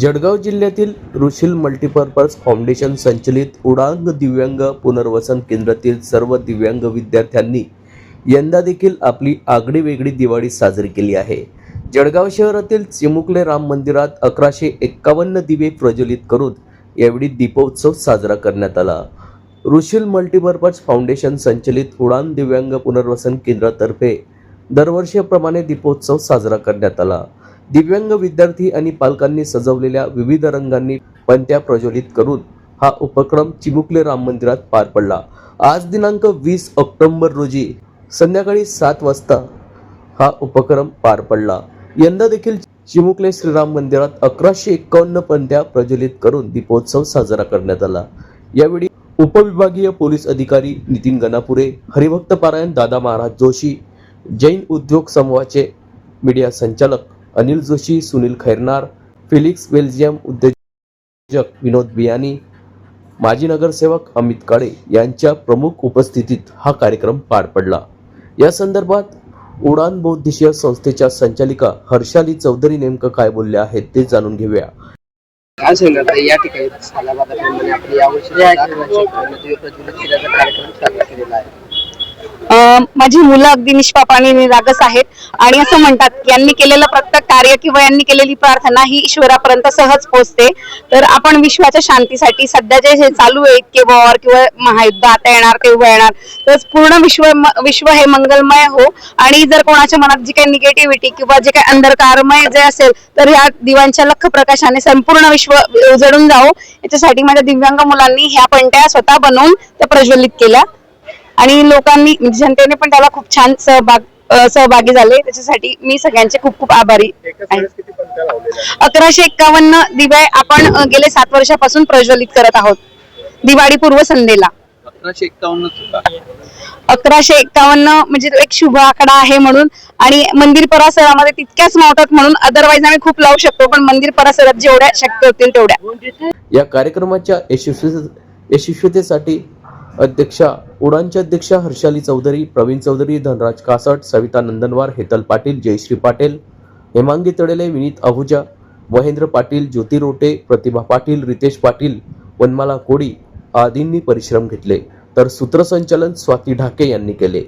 जळगाव जिल्ह्यातील Rushil multipurpose foundation संचलित उडांग दिव्यांग पुनर्वसन केंद्रातील सर्व दिव्यांग विद्यार्थ्यांनी यंदा देखील आपली आगडी वेगळी दिवाळी साजरी केली आहे. जळगाव शहरातील चिमुकले राम मंदिरात अकराशे एक्कावन्न दिवे प्रज्वलित करून यावेळी दीपोत्सव साजरा करण्यात आला. रुशील मल्टीपर्पज फाउंडेशन संचलित उडान दिव्यांग पुनर्वसन केंद्रातर्फे दरवर्षीप्रमाणे दीपोत्सव साजरा करण्यात आला. दिव्यांग विद्यार्थी आणि पालकांनी सजवलेल्या विविध रंगांनी पंत्या प्रज्वलित करून हा उपक्रम चिमुकले राम मंदिरात पार पडला. आज दिनांक वीस ऑक्टोबर रोजी संध्याकाळी सात वाजता हा उपक्रम पार पडला. यंदा देखील चिमुकले श्रीराम मंदिरात अकराशे एकावन्न पंत्या प्रज्वलित करून दीपोत्सव साजरा करण्यात आला. यावेळी उपविभागीय पोलीस अधिकारी नितीन गणापुरे हरिभक्त पारायण दादा महाराज जोशी जैन उद्योग समूहाचे मीडिया संचालक अनिल जोशी सुनील खैरनार फिलिक्स बेल्जियम उद्योजक विनोद बियानी माजी नगरसेवक अमित काळे यांच्या प्रमुख उपस्थितीत हा कार्यक्रम पार पडला. या संदर्भात उडान बौद्धिशीय संस्थेच्या संचालिका हर्षाली चौधरी नेमकं काय बोलल्या आहेत ते जाणून घेऊया. काय सांगणार या ठिकाणी आपण यावर्षी दिव्य प्रज्वलित केल्याचा कार्यक्रम साजरा केलेला आहे. माझी मुलं अगदी निष्पाप आणि निरागस आहेत. आणि असं म्हणतात की यांनी केलेलं प्रत्येक कार्य किंवा यांनी केलेली प्रार्थना ही ईश्वरापर्यंत सहज पोहोचते. तर आपण विश्वाच्या शांतीसाठी सध्या जे हे चालू आहे इतके वॉर किंवा महायुद्ध आता येणार तेव्हा येणार. तर पूर्ण विश्व विश्व हे मंगलमय हो. आणि जर कोणाच्या मनात जी काही निगेटिव्हिटी किंवा जे काही अंधकारमय जे असेल तर ह्या दिवांच्या लख प्रकाशाने संपूर्ण विश्व उजळून जावो. याच्यासाठी माझ्या दिव्यांग मुलांनी ह्या पंट्या स्वतः बनवून त्या प्रज्वलित केल्या. आणि लोकांनी जनतेने पण त्याला खूप छान सहभाग अ, सहभागी झाले. त्याच्यासाठी मी सगळ्यांचे खूप खूप आभारी अकराशे एक्कावन्न दिवे आपण गेले सात वर्षापासून प्रज्वलित करत आहोत. दिवाळी पूर्व संध्येला. अकराशे एक्कावन्न होता अकराशे एक्कावन्न म्हणजे तो एक शुभ आकडा आहे म्हणून. आणि मंदिर परिसरामध्ये तितक्याच मोठत म्हणून अदरवाईज आम्ही खूप लावू शकतो पण मंदिर परिसरात जेवढ्या शक्य होतील तेवढ्या. या कार्यक्रमाच्या यशस्वी यशस्वीतेसाठी अध्यक्षा उडानच्या अध्यक्षा हर्षाली चौधरी प्रवीण चौधरी धनराज कासट सविता नंदनवार हेतल पाटील जयश्री पाटील हेमांगी तडेले विनीत आहुजा महेंद्र पाटील ज्योती रोटे प्रतिभा पाटील रितेश पाटील वनमाला कोडी आदींनी परिश्रम घेतले. तर सूत्रसंचालन स्वाती ढाके यांनी केले.